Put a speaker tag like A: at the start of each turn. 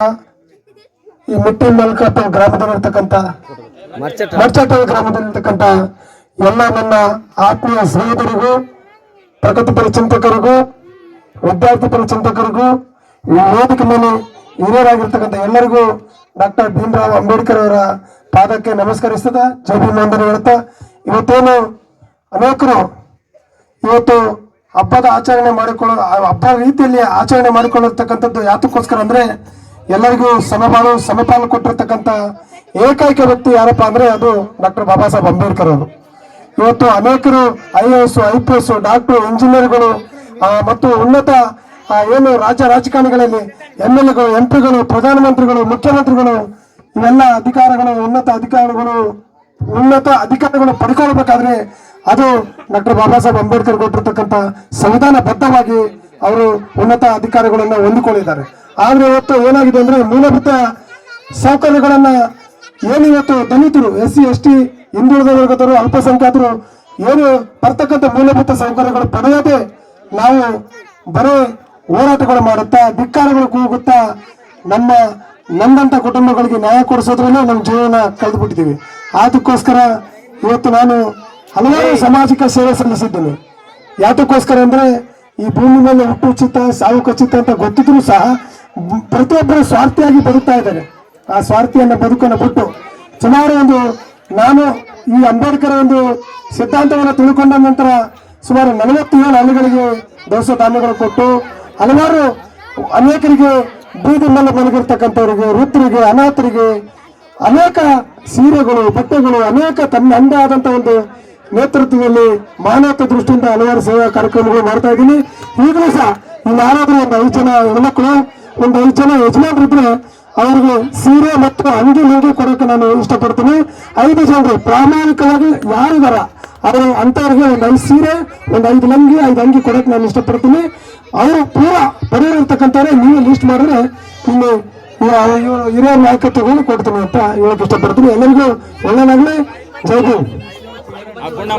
A: ಈ ಮುಟ್ಟಿ ಮಲ್ಕಪ್ಪ ಗ್ರಾಮದಲ್ಲಿರ್ತಕ್ಕಂಥ
B: ಮರ್ಚಟ
A: ಗ್ರಾಮದಲ್ಲಿರ್ತಕ್ಕಂಥ ಎಲ್ಲ ನನ್ನ ಆತ್ಮೀಯ ಸ್ನೇಹಿತರಿಗೂ ಪ್ರಗತಿಪರ ಚಿಂತಕರಿಗೂ ವಿದ್ಯಾರ್ಥಿ ಪರ ಚಿಂತಕರಿಗೂ ಈ ವೇದಿಕೆ ಮೇಲೆ ಹಿರಿಯರಾಗಿರ್ತಕ್ಕಂಥ ಎಲ್ಲರಿಗೂ ಡಾಕ್ಟರ್ ಭೀಮರಾವ್ ಅಂಬೇಡ್ಕರ್ ಅವರ ಪಾದಕ್ಕೆ ನಮಸ್ಕರಿಸ್ತದ ಜೈ ಭೀಮ್ ವಂದನೆ ಹೇಳ್ತಾ ಇವತ್ತೇನು ಅನೇಕರು ಇವತ್ತು ಹಬ್ಬದ ಆಚರಣೆ ಮಾಡಿಕೊಳ್ಳೋ ಹಬ್ಬ ರೀತಿಯಲ್ಲಿ ಆಚರಣೆ ಮಾಡಿಕೊಳ್ಳತಕ್ಕಂಥದ್ದು ಯಾತಕ್ಕೋಸ್ಕರ ಅಂದ್ರೆ ಎಲ್ಲರಿಗೂ ಸಮಪಾಲು ಸಮಪಾಲು ಕೊಟ್ಟಿರ್ತಕ್ಕಂಥ ಏಕೈಕ ವ್ಯಕ್ತಿ ಯಾರಪ್ಪ ಅಂದ್ರೆ ಅದು ಡಾಕ್ಟರ್ ಬಾಬಾ ಸಾಹೇಬ್ ಅಂಬೇಡ್ಕರ್ ಅವರು. ಇವತ್ತು ಅನೇಕರು I A S I P S doctor, ಇಂಜಿನಿಯರ್ಗಳು ಮತ್ತು ಉನ್ನತ ಏನು ರಾಜ್ಯ ರಾಜಕಾರಣಿಗಳಲ್ಲಿ ಎಂ ಎಲ್ ಎಗಳು ಎಂ ಪಿಗಳು ಪ್ರಧಾನಮಂತ್ರಿಗಳು, ಮುಖ್ಯಮಂತ್ರಿಗಳು, ಇವೆಲ್ಲ ಅಧಿಕಾರಗಳು, ಉನ್ನತ ಅಧಿಕಾರಗಳು ಉನ್ನತ ಅಧಿಕಾರಗಳು ಪಡ್ಕೊಳ್ಬೇಕಾದ್ರೆ ಅದು ಡಾಕ್ಟರ್ ಬಾಬಾ ಸಾಹೇಬ್ ಅಂಬೇಡ್ಕರ್ ಕೊಟ್ಟಿರ್ತಕ್ಕಂಥ ಸಂವಿಧಾನ ಬದ್ಧವಾಗಿ ಅವರು ಉನ್ನತ ಅಧಿಕಾರಿಗಳನ್ನು ಹೊಂದಿಕೊಂಡಿದ್ದಾರೆ. ಆದರೆ ಇವತ್ತು ಏನಾಗಿದೆ ಅಂದ್ರೆ ಮೂಲಭೂತ ಸೌಕರ್ಯಗಳನ್ನು ಏನು ಇವತ್ತು ದಲಿತರು ಎಸ್ ಸಿ ಎಸ್ ಟಿ ಹಿಂದುಳಿದ ವರ್ಗದವರು ಅಲ್ಪಸಂಖ್ಯಾತರು ಏನು ಬರ್ತಕ್ಕಂಥ ಮೂಲಭೂತ ಸೌಕರ್ಯಗಳು ಪಡೆಯದೆ ನಾವು ಬರೀ ಹೋರಾಟಗಳು ಮಾಡುತ್ತಾ ಧಿಕ್ಕಾರಗಳು ಕೂಗುತ್ತಾ ನಮ್ಮ ನಂದಂಥ ಕುಟುಂಬಗಳಿಗೆ ನ್ಯಾಯ ಕೊಡಿಸೋದ್ರಲ್ಲೇ ನಮ್ಮ ಜೀವನ ಕಳೆದುಬಿಟ್ಟಿದ್ದೀವಿ. ಅದಕ್ಕೋಸ್ಕರ ಇವತ್ತು ನಾನು ಹಲವಾರು ಸಾಮಾಜಿಕ ಸೇವೆ ಸಲ್ಲಿಸಿದ್ದೇನೆ. ಯಾತಕ್ಕೋಸ್ಕರ ಅಂದ್ರೆ ಈ ಭೂಮಿ ಮೇಲೆ ಹುಟ್ಟು ಸಾವು ಖಚಿತ ಅಂತ ಗೊತ್ತಿದ್ರು ಸಹ ಪ್ರತಿಯೊಬ್ಬರು ಸ್ವಾರ್ಥಿಯಾಗಿ ಬದುಕ್ತಾ ಇದ್ದಾರೆ. ಆ ಸ್ವಾರ್ಥಿಯನ್ನು ಬದುಕನ್ನು ಬಿಟ್ಟು ಸುಮಾರು ಒಂದು ನಾನು ಈ ಅಂಬೇಡ್ಕರ್ ಒಂದು ಸಿದ್ಧಾಂತವನ್ನು ತಿಳ್ಕೊಂಡ ನಂತರ ಸುಮಾರು ನಲವತ್ತೇಳು ಹಳ್ಳಿಗಳಿಗೆ ದವಸ ಧಾನ್ಯಗಳು ಕೊಟ್ಟು ಹಲವಾರು ಅನೇಕರಿಗೆ ಬೀದಿ ಮೇಲೆ ಮಲಗಿರ್ತಕ್ಕಂಥವರಿಗೆ, ವೃತ್ತರಿಗೆ, ಅನಾಥರಿಗೆ ಅನೇಕ ಸೀರೆಗಳು, ಬಟ್ಟೆಗಳು, ಅನೇಕ ತನ್ನ ಆದಂತ ಒಂದು ನೇತೃತ್ವದಲ್ಲಿ ಮಾನವತ ದೃಷ್ಟಿಯಿಂದ ಹಲವಾರು ಸೇವಾ ಕಾರ್ಯಕ್ರಮಗಳು ಮಾಡ್ತಾ ಇದ್ದೀನಿ. ಈಗಲೂ ಸಹ ಇಲ್ಲಿ ಯಾರಾದರೂ ಒಂದು ಐದು ಜನ ಹೆಣ್ಮಕ್ಳು, ಒಂದು ಐದು ಜನ ಯಜಮಾನರಿದ್ರೆ ಅವರಿಗೆ ಸೀರೆ ಮತ್ತು ಅಂಗಿ ಲುಂಗಿ ಕೊಡೋಕೆ ನಾನು ಇಷ್ಟಪಡ್ತೀನಿ. ಐದು ಜನರು ಪ್ರಾಮಾಣಿಕವಾಗಿ ಯಾರಿದಾರ ಅವರು ಅಂಥವ್ರಿಗೆ ಒಂದು ಐದು ಸೀರೆ, ಒಂದು ಐದು ಲಂಗಿ, ಐದು ಅಂಗಿ ಕೊಡೋಕೆ ನಾನು ಇಷ್ಟಪಡ್ತೀನಿ. ಅವರು ಪೂರ ಬರೆಯಿರ್ತಕ್ಕಂಥವ್ರೆ ನೀವು ಲಿಸ್ಟ್ ಮಾಡಿದ್ರೆ ಇಲ್ಲಿ ಹಿರಿಯ ನಾಯಕತ್ವಗಳನ್ನು ಕೊಡ್ತೀನಿ ಅಂತ ಹೇಳೋಕೆ ಇಷ್ಟಪಡ್ತೀನಿ. ಎಲ್ಲರಿಗೂ ಒಳ್ಳೆಯದಾಗಲಿ ಜೈ ಭೀಮ್
B: ಆ ಗುಣ